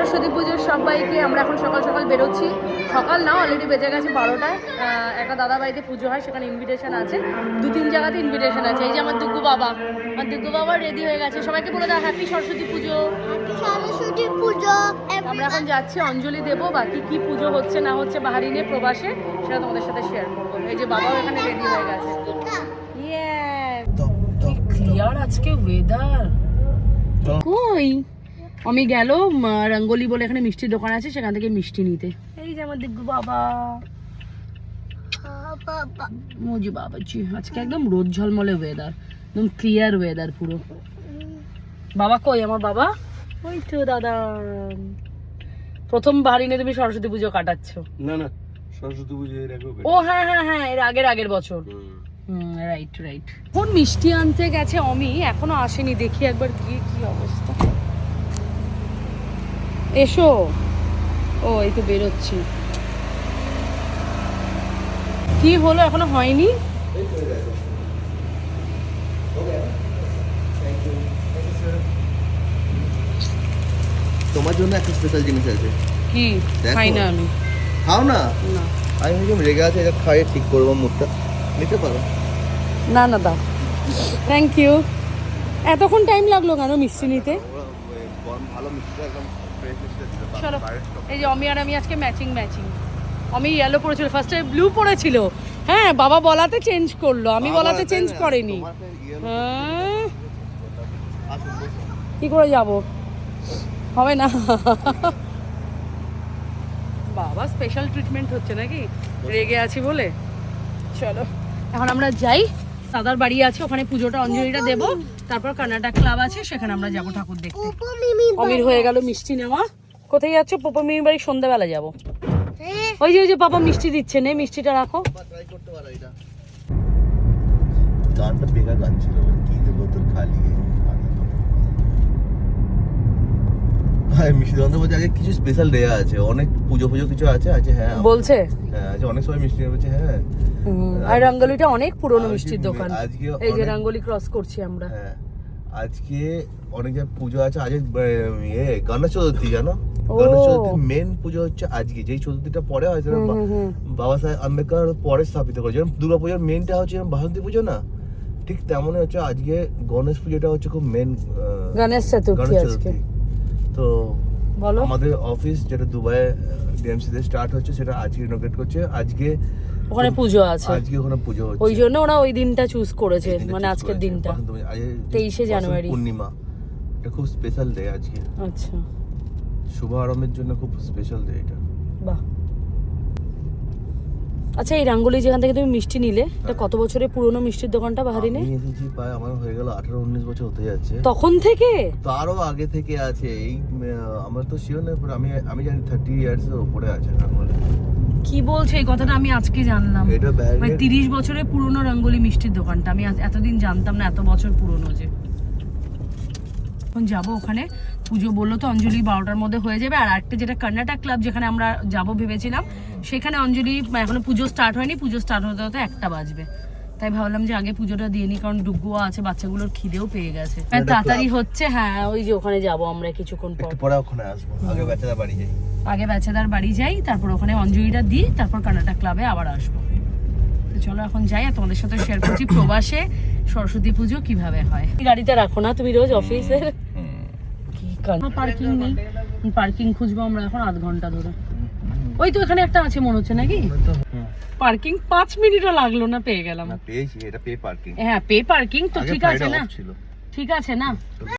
সরস্বতী পুজোর সবাইকে আমরা এখন সকাল সকাল বেরোচ্ছি। সকাল না অলরেডি বেজে গেছে বারোটায়। একটা দাদা বাড়িতে পুজো হয় সেখানে ইনভিটেশন আছে। দু তিন জায়গাতে ইনভিটেশন আছে। এই যে আমার দুগ্গু বাবা। আমার দুগ্গু বাবা রেডি হয়ে গেছে। সবাইকে বলে দাও হ্যাপি সরস্বতী পুজো! সরস্বতী পুজো আমরা এখন যাচ্ছি অঞ্জলি দেবো। বাকি কি পুজো হচ্ছে না হচ্ছে বাহারিনে প্রবাসে সেটা তোমাদের সাথে শেয়ার করব। এই যে বাবাও এখানে রেডি হয়ে গেছে। কি ক্লিয়ার আজকে ওয়েদার কই? আমি গেল রঙ্গোলি বলে এখানে মিষ্টির দোকান আছে সেখান থেকে মিষ্টি নিতে। এই যে আমার দিগ্গু বাবা। মুজি বাবাজি আজকে একদম রোদ ঝলমলে ওয়েদার একদম ক্লিয়ার ওয়েদার পুরো। বাবা কই? আমার বাবা? ওই তো দাদা প্রথম বাড়িনে তুমি সরস্বতী পুজো কাটাচ্ছ। না না সরস্বতী পুজো এর আগেও ও হ্যাঁ হ্যাঁ হ্যাঁ এর আগের আগের বছর। রাইট রাইট কোন মিষ্টি আনতে গেছে অমি? এখনও আসেনি দেখি একবার গিয়ে কি অবস্থা। এসো। ও এই তো বেরোচ্ছি। কি হলো এখনও হয়নি? তোমার জন্য একটা স্পেশাল জিনিস আছে। কি। খাই না আমি। খাও না? না। আমি ভেবেছিলাম রেগে আছে এটা খাইয়ে ঠিক করব মুখটা নিতে পারো। না না দাও। থ্যাংক ইউ এতক্ষণ টাইম লাগল কেন মিষ্টি নিতে? গরম ভালো মিষ্টি একদম চলো এই যে অমি আর আমি আজকে ম্যাচিং ম্যাচিং আমি ইয়েলো পরেছিল ফার্স্টে ব্লু পরেছিল হ্যাঁ বাবা বলাতে চেঞ্জ করল আমি বলাতে চেঞ্জ করেনি। হ্যাঁ। কি করে যাব? হবে না। বাবা স্পেশাল ট্রিটমেন্ট হচ্ছে নাকি? রেগে আছি বলে। চলো এখন আমরা যাই। দাদার বাড়ি আছে ওখানে পুজোটা অঞ্জলিটা দেবো। তারপর কর্ণাটক ক্লাব আছে সেখানে আমরা যাব ঠাকুর দেখতে। অমির হয়ে গেল মিষ্টি নেওয়া। কোথায় যাচ্ছ? পোপা মিমির বাড়ি সন্ধ্যাবেলা যাব। ওই যে ওই যে পাপা মিষ্টি দিচ্ছে নে মিষ্টিটা রাখো। ট্রাই করতে পারো এটা। গানটা বেকার গান ছিল কি দেবো তোর খালি? হ্যাঁ মিষ্টি বলছে কিছু স্পেশাল আছে। অনেক পুজো পুজো কিছু আছে আছে হ্যাঁ। বলছে? হ্যাঁ অনেক সময় মিষ্টি বলছে হ্যাঁ। আর রঙ্গলিটা অনেক পুরনো মিষ্টির দোকান। আজকে এই যে রঙ্গলি ক্রস করছি আমরা। হ্যাঁ আজকে অনেক জায়গায় পুজো আছে আজ এ গণেশ চতুর্থী জানো। গণেশ চতুর্থী মেন পুজো হচ্ছে আজকে। যেই চতুর্থীটা পরে হয়। বাবা সাহেব আম্বেদকর পরে স্থাপিত করেছে যেমন দুর্গা পুজোর মেনটা হচ্ছে যেমন বাসন্তী পুজো না ঠিক তেমনই হচ্ছে আজকে গণেশ পুজোটা হচ্ছে খুব মেন গণেশ চতুর্থী গণেশ আজকে। চতুর্থী। তো বলো। আমাদের অফিস যেটা দুবাই ডিএমসি তে স্টার্ট হচ্ছে সেটা আজকে ইনোগ্রেট করছে। আজকে ওখানে পুজো আছে। আজকে ওখানে পুজো হচ্ছে। ওই জন্য ওরা ওই দিনটা চুজ করেছে মানে আজকের দিনটা। তেইশে পূজা। আজকে 23শে বসন্ত জানুয়ারি। পূর্ণিমা এটা খুব স্পেশাল ডে আজকে। আচ্ছা। শুভ আরম্ভের জন্য খুব স্পেশাল ডে এটা। বাহ। আচ্ছা এই রাঙ্গুলি যেখান থেকে তুমি মিষ্টি নিলে এটা কত বছরের পুরনো মিষ্টির দোকানটা বাহারিনে? আমি এসেছি প্রায় আমার হয়ে গেল আঠারো উনিশ বছর হতে যাচ্ছে। তখন থেকে? তারও আগে থেকে আছে। এই আমার তো শিওর but আমি আমি জানি থার্টি ইয়ার্স এর উপরে আছে রাঙ্গলি। কি বলছে? এই কথাটা আমি আজকে জানলাম। মানে তিরিশ বছরের পুরনো রঙ্গলি মিষ্টির দোকানটা। আমি এতদিন জানতাম না এত বছর পুরনো যে। এখন যাব ওখানে। পুজো বলল তো অঞ্জলি বারোটার মধ্যে হয়ে যাবে। আর একটা যেটা কর্ণাটক ক্লাব যেখানে আমরা যাব ভেবেছিলাম সেখানে অঞ্জলি এখনও পুজো স্টার্ট হয়নি পুজো স্টার্ট হতে হতে একটা বাজবে। তাই ভাবলাম যে আগে পুজোটা দিয়ে নিই কারণ ডুগুয়া আছে বাচ্চাগুলোর খিদেও পেয়ে গেছে। একটা তাড়াতাড়ি হচ্ছে হ্যাঁ ওই যে ওখানে যাব আমরা কিছুক্ষণ পর। পরে ওখানে আসব আগে বাচ্চারা বাড়ি যাই। আগে বাচ্চাদার বাড়ি যাই তারপর ওখানে অঞ্জলিটা দিই তারপর কর্ণাটক ক্লাবে আবার আসব। তো চলো এখন যাই আর তোমাদের সাথে শেয়ার করছি প্রবাসে সরস্বতী পুজো কীভাবে হয়। গাড়িতে রাখো না তুমি রোজ অফিসের। কি পার্কিং নেই। পার্কিং খুঁজবো আমরা এখন আধ ঘণ্টা ধরে। ওই তো এখানে একটা আছে মনে হচ্ছে নাকি? পার্কিং পাঁচ মিনিটও লাগল না পেয়ে গেলাম। না পেয়েছি এটা পে পার্কিং হ্যাঁ পে পার্কিং তো ঠিক আছে না। ঠিক আছে না।